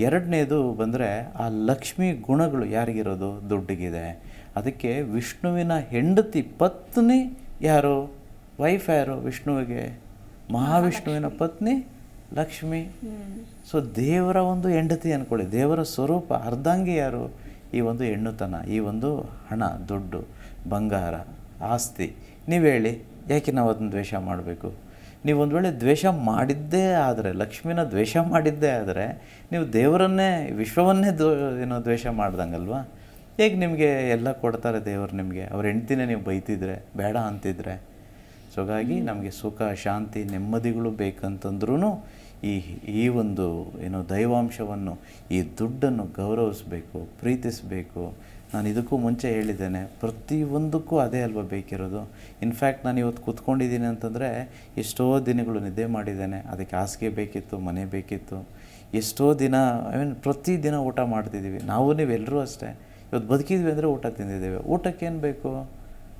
ಎರಡನೇದು ಬಂದರೆ ಆ ಲಕ್ಷ್ಮಿ ಗುಣಗಳು ಯಾರಿಗಿರೋದು? ದುಡ್ಡಿಗಿದೆ. ಅದಕ್ಕೆ ವಿಷ್ಣುವಿನ ಹೆಂಡತಿ ಪತ್ನಿ ಯಾರು? ವೈಫ್ ಯಾರು? ವಿಷ್ಣುವಿಗೆ? ಮಹಾವಿಷ್ಣುವಿನ ಪತ್ನಿ ಲಕ್ಷ್ಮಿ. ಸೊ ದೇವರ ಒಂದು ಹೆಂಡತಿ ಅಂದ್ಕೊಳ್ಳಿ ದೇವರ ಸ್ವರೂಪ ಅರ್ಧಾಂಗಿ ಯಾರು? ಈ ಒಂದು ಹೆಣ್ಣುತನ ಈ ಒಂದು ಹಣ ದುಡ್ಡು ಬಂಗಾರ ಆಸ್ತಿ. ನೀವು ಹೇಳಿ ಯಾಕೆ ನಾವು ಅದನ್ನು ದ್ವೇಷ ಮಾಡಬೇಕು? ನೀವು ಒಂದು ವೇಳೆ ದ್ವೇಷ ಮಾಡಿದ್ದೇ ಆದರೆ ಲಕ್ಷ್ಮಿನ ದ್ವೇಷ ಮಾಡಿದ್ದೇ ಆದರೆ ನೀವು ದೇವರನ್ನೇ ವಿಶ್ವವನ್ನೇ ದ್ವ ಏನೋ ದ್ವೇಷ ಮಾಡ್ದಂಗಲ್ವಾ? ಹೇಗೆ ನಿಮಗೆ ಎಲ್ಲ ಕೊಡ್ತಾರೆ ದೇವರು ನಿಮಗೆ? ಅವ್ರ ಹೆಂಡ್ತಿನೇ ನೀವು ಬೈತಿದ್ರೆ ಬೇಡ ಅಂತಿದ್ರೆ? ಸೊ ಹಾಗಾಗಿ ನಮಗೆ ಸುಖ ಶಾಂತಿ ನೆಮ್ಮದಿಗಳು ಬೇಕಂತಂದ್ರೂ ಈ ಈ ಒಂದು ಏನೋ ದೈವಾಂಶವನ್ನು ಈ ದುಡ್ಡನ್ನು ಗೌರವಿಸಬೇಕು ಪ್ರೀತಿಸಬೇಕು ನಾನು ಇದಕ್ಕೂ ಮುಂಚೆ ಹೇಳಿದ್ದೇನೆ ಪ್ರತಿಯೊಂದಕ್ಕೂ ಅದೇ ಅಲ್ವಾ ಬೇಕಿರೋದು? ಇನ್ಫ್ಯಾಕ್ಟ್ ನಾನು ಇವತ್ತು ಕೂತ್ಕೊಂಡಿದ್ದೀನಿ ಅಂತಂದರೆ ಎಷ್ಟೋ ದಿನಗಳು ನಿದ್ದೆ ಮಾಡಿದ್ದೇನೆ. ಅದಕ್ಕೆ ಹಾಸಿಗೆ ಬೇಕಿತ್ತು ಮನೆ ಬೇಕಿತ್ತು. ಎಷ್ಟೋ ದಿನ ಐ ಮೀನ್ ಪ್ರತಿ ದಿನ ಊಟ ಮಾಡ್ತಿದ್ದೀವಿ. ನಾವು ನೀವೆಲ್ಲರೂ ಅಷ್ಟೇ. ಇವತ್ತು ಬದುಕಿದ್ವಿ ಅಂದರೆ ಊಟ ತಿಂದಿದ್ದೇವೆ. ಊಟಕ್ಕೇನು ಬೇಕು?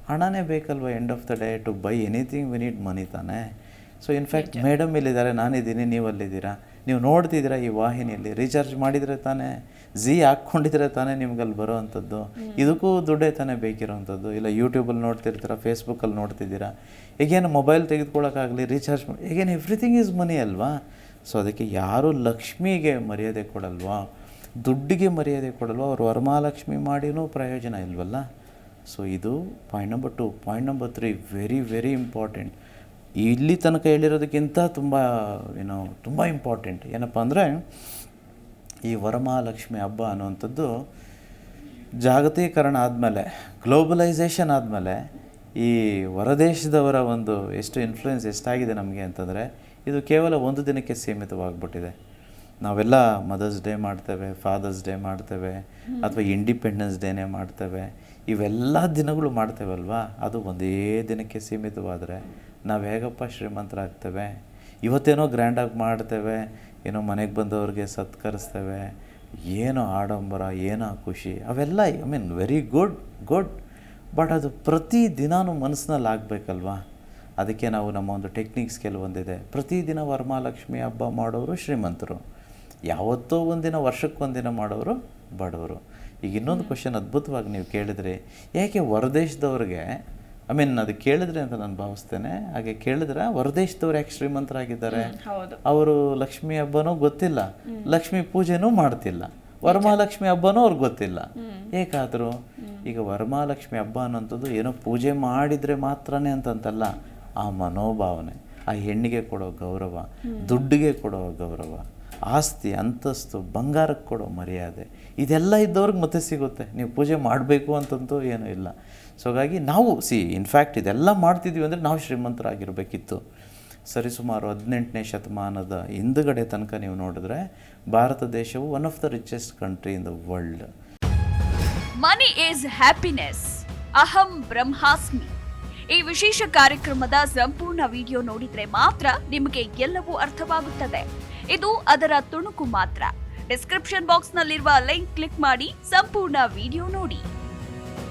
ಹಣನೇ ಬೇಕಲ್ವ end of the day to buy anything we need money ತಾನೆ? ಸೊ ಇನ್ಫ್ಯಾಕ್ಟ್ ಮೇಡಮ್ ಇಲ್ಲಿದ್ದಾರೆ ನಾನಿದ್ದೀನಿ ನೀವು ಅಲ್ಲಿದ್ದೀರಾ ನೀವು ನೋಡ್ತಿದ್ದೀರಾ ಈ ವಾಹಿನಿಯಲ್ಲಿ ರೀಚಾರ್ಜ್ ಮಾಡಿದರೆ ತಾನೇ ಝೀ ಹಾಕ್ಕೊಂಡಿದ್ರೆ ತಾನೇ ನಿಮ್ಗಲ್ಲಿ ಬರೋ ಅಂಥದ್ದು ಇದಕ್ಕೂ ದುಡ್ಡೇ ತಾನೇ ಬೇಕಿರೋವಂಥದ್ದು. ಇಲ್ಲ ಯೂಟ್ಯೂಬಲ್ಲಿ ನೋಡ್ತಿರ್ತೀರ ಫೇಸ್ಬುಕ್ಕಲ್ಲಿ ನೋಡ್ತಿದ್ದೀರಾ ಈಗೇನು ಮೊಬೈಲ್ ತೆಗೆದುಕೊಳ್ಳೋಕ್ಕಾಗಲಿ ರೀಚಾರ್ಜ್ ಮಾಡಿ ಈಗೇನು ಎವ್ರಿಥಿಂಗ್ ಈಸ್ ಮನಿ ಅಲ್ವಾ? ಸೊ ಅದಕ್ಕೆ ಯಾರು ಲಕ್ಷ್ಮಿಗೆ ಮರ್ಯಾದೆ ಕೊಡಲ್ವಾ? ದುಡ್ಡಿಗೆ ಮರ್ಯಾದೆ ಕೊಡಲ್ವಾ? ಅವರು ವರಮಹಾಲಕ್ಷ್ಮಿ ಮಾಡಿನೂ ಪ್ರಯೋಜನ ಇಲ್ವಲ್ಲ? ಸೊ ಇದು point number two point number three very very important ಇಲ್ಲಿ ತನಕ ಹೇಳಿರೋದಕ್ಕಿಂತ ತುಂಬ ಏನೋ ತುಂಬ ಇಂಪಾರ್ಟೆಂಟ್ ಏನಪ್ಪ ಅಂದರೆ, ಈ ವರಮಹಾಲಕ್ಷ್ಮಿ ಹಬ್ಬ ಅನ್ನುವಂಥದ್ದು ಜಾಗತೀಕರಣ ಆದಮೇಲೆ ಗ್ಲೋಬಲೈಸೇಷನ್ ಆದಮೇಲೆ ಈ ಹೊರದೇಶದವರ ಒಂದು ಎಷ್ಟು ಇನ್ಫ್ಲುಯೆನ್ಸ್ ಎಷ್ಟಾಗಿದೆ ನಮಗೆ ಅಂತಂದರೆ, ಇದು ಕೇವಲ ಒಂದು ದಿನಕ್ಕೆ ಸೀಮಿತವಾಗಿಬಿಟ್ಟಿದೆ. ನಾವೆಲ್ಲ ಮದರ್ಸ್ ಡೇ ಮಾಡ್ತೇವೆ ಫಾದರ್ಸ್ ಡೇ ಮಾಡ್ತೇವೆ ಅಥವಾ ಇಂಡಿಪೆಂಡೆನ್ಸ್ ಡೇನೇ ಮಾಡ್ತೇವೆ. ಇವೆಲ್ಲ ದಿನಗಳು ಮಾಡ್ತೇವಲ್ವಾ? ಅದು ಒಂದೇ ದಿನಕ್ಕೆ ಸೀಮಿತವಾದರೆ ನಾವು ಹೇಗಪ್ಪ ಶ್ರೀಮಂತರಾಗ್ತೇವೆ? ಇವತ್ತೇನೋ ಗ್ರ್ಯಾಂಡಾಗಿ ಮಾಡ್ತೇವೆ ಏನೋ ಮನೆಗೆ ಬಂದವ್ರಿಗೆ ಸತ್ಕರಿಸ್ತೇವೆ ಏನೋ ಆಡಂಬರ ಏನೋ ಖುಷಿ ಅವೆಲ್ಲ I mean very good good but ಅದು ಪ್ರತಿ ದಿನಾನು ಮನಸ್ಸಿನಲ್ಲಿ ಆಗಬೇಕಲ್ವಾ? ಅದಕ್ಕೆ ನಾವು ನಮ್ಮ ಒಂದು ಟೆಕ್ನಿಕ್ಸ್ ಕೆಲವೊಂದಿದೆ. ಪ್ರತಿದಿನ ವರಮಹಾಲಕ್ಷ್ಮಿ ಹಬ್ಬ ಮಾಡೋರು ಶ್ರೀಮಂತರು. ಯಾವತ್ತೋ ಒಂದಿನ ವರ್ಷಕ್ಕೊಂದಿನ ಮಾಡೋರು ಬಡವರು. ಈಗ ಇನ್ನೊಂದು ಕ್ವಶನ್ ಅದ್ಭುತವಾಗಿ ನೀವು ಕೇಳಿದ್ರಿ ಯಾಕೆ ಹೊರದೇಶದವ್ರಿಗೆ ಐ ಮೀನ್ ಅದು ಕೇಳಿದ್ರೆ ಅಂತ ನಾನು ಭಾವಿಸ್ತೇನೆ ಹಾಗೆ ಕೇಳಿದ್ರೆ ಹೊರದೇಶದವ್ರು ಯಾಕೆ ಶ್ರೀಮಂತರಾಗಿದ್ದಾರೆ? ಅವರು ಲಕ್ಷ್ಮಿ ಹಬ್ಬನೂ ಗೊತ್ತಿಲ್ಲ ಲಕ್ಷ್ಮಿ ಪೂಜೆನೂ ಮಾಡ್ತಿಲ್ಲ ವರಮಹಾಲಕ್ಷ್ಮಿ ಹಬ್ಬನೂ ಅವ್ರಿಗೆ ಗೊತ್ತಿಲ್ಲ. ಏಕಾದರೂ ಈಗ ವರಮಹಾಲಕ್ಷ್ಮಿ ಹಬ್ಬ ಅನ್ನೋಂಥದ್ದು ಏನೋ ಪೂಜೆ ಮಾಡಿದರೆ ಮಾತ್ರನೇ ಅಂತಂತಲ್ಲ ಆ ಮನೋಭಾವನೆ ಆ ಹೆಣ್ಣಿಗೆ ಕೊಡೋ ಗೌರವ ದುಡ್ಡಿಗೆ ಕೊಡೋ ಗೌರವ ಆಸ್ತಿ, ಅಂತಸ್ತು, ಬಂಗಾರಕ್ಕೆ ಕೊಡೋ ಮರ್ಯಾದೆ, ಇದೆಲ್ಲ ಇದ್ದವ್ರಿಗೆ ಮತ್ತೆ ಸಿಗುತ್ತೆ. ನೀವು ಪೂಜೆ ಮಾಡಬೇಕು ಅಂತಂತೂ ಏನೂ ಇಲ್ಲ. ಸೊ ಹಾಗಾಗಿ ನಾವು ಸಿ ಇನ್ಫ್ಯಾಕ್ಟ್ ಇದೆಲ್ಲ ಮಾಡ್ತಿದ್ದೀವಿ ಅಂದರೆ ನಾವು ಶ್ರೀಮಂತರಾಗಿರಬೇಕಿತ್ತು. ಸರಿಸುಮಾರು ಹದಿನೆಂಟನೇ ಶತಮಾನದ ಹಿಂದುಗಡೆ ತನಕ ನೀವು ನೋಡಿದ್ರೆ ಭಾರತ ದೇಶವು one of the richest country in the world money is happiness ಅಹಂ ಬ್ರಹ್ಮಾಸ್ಮಿ ಈ ವಿಶೇಷ ಕಾರ್ಯಕ್ರಮದ ಸಂಪೂರ್ಣ ವಿಡಿಯೋ ನೋಡಿದ್ರೆ ಮಾತ್ರ ನಿಮಗೆ ಎಲ್ಲವೂ ಅರ್ಥವಾಗುತ್ತದೆ. ಇದು ಅದರ ತುಣುಕು ಮಾತ್ರ. ಡಿಸ್ಕ್ರಿಪ್ಷನ್ ಬಾಕ್ಸ್ನಲ್ಲಿರುವ ಲಿಂಕ್ ಕ್ಲಿಕ್ ಮಾಡಿ ಸಂಪೂರ್ಣ ವಿಡಿಯೋ ನೋಡಿ.